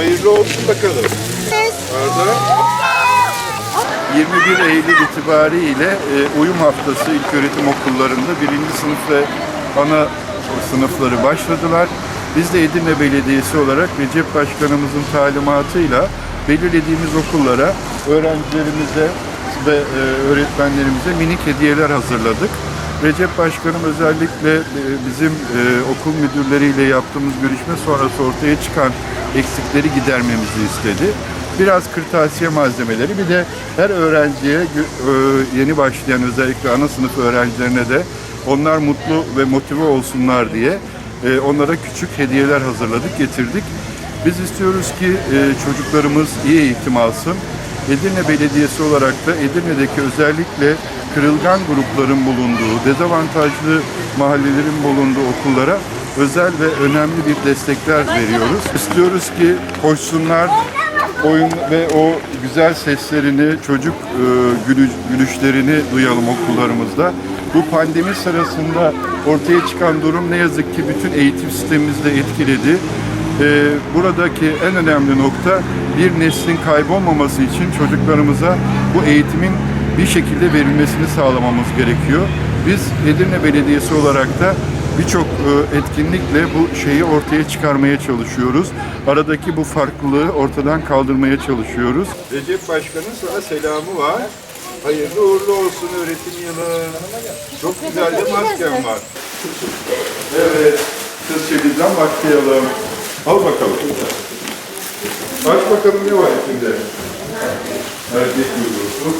Hayırlı olsun bakalım. Arda. 21 Eylül itibariyle e, uyum haftası ilköğretim okullarında birinci sınıf ve ana sınıfları başladılar. Biz de Edirne Belediyesi olarak Recep Başkanımızın talimatıyla belirlediğimiz okullara öğrencilerimize ve e, öğretmenlerimize minik hediyeler hazırladık. Recep Başkanım özellikle e, bizim e, okul müdürleriyle yaptığımız görüşme sonrası ortaya çıkan eksikleri gidermemizi istedi. Biraz kırtasiye malzemeleri bir de her öğrenciye e, yeni başlayan özellikle ana sınıf öğrencilerine de onlar mutlu ve motive olsunlar diye onlara küçük hediyeler hazırladık, getirdik. Biz istiyoruz ki çocuklarımız iyi eğitim alsın. Edirne Belediyesi olarak da Edirne'deki özellikle kırılgan grupların bulunduğu, dezavantajlı mahallelerin bulunduğu okullara özel ve önemli bir destekler veriyoruz. İstiyoruz ki koşsunlar, oyun ve o güzel seslerini, çocuk e, gülü- gülüşlerini duyalım okullarımızda. Bu pandemi sırasında ortaya çıkan durum ne yazık ki bütün eğitim sistemimizi de etkiledi. E, buradaki en önemli nokta bir neslin kaybolmaması için çocuklarımıza bu eğitimin bir şekilde verilmesini sağlamamız gerekiyor. Biz Edirne Belediyesi olarak da birçok e, etkinlikle bu şeyi ortaya çıkarmaya çalışıyoruz. Aradaki bu farklılığı ortadan kaldırmaya çalışıyoruz. Recep Başkan'ın sana selamı var. Hayırlı uğurlu olsun öğretim yılı. Çok güzel de masken var. Evet, kız çekilden başlayalım. Al bakalım. Aç bakalım ne var içinde. Erkek bakalım.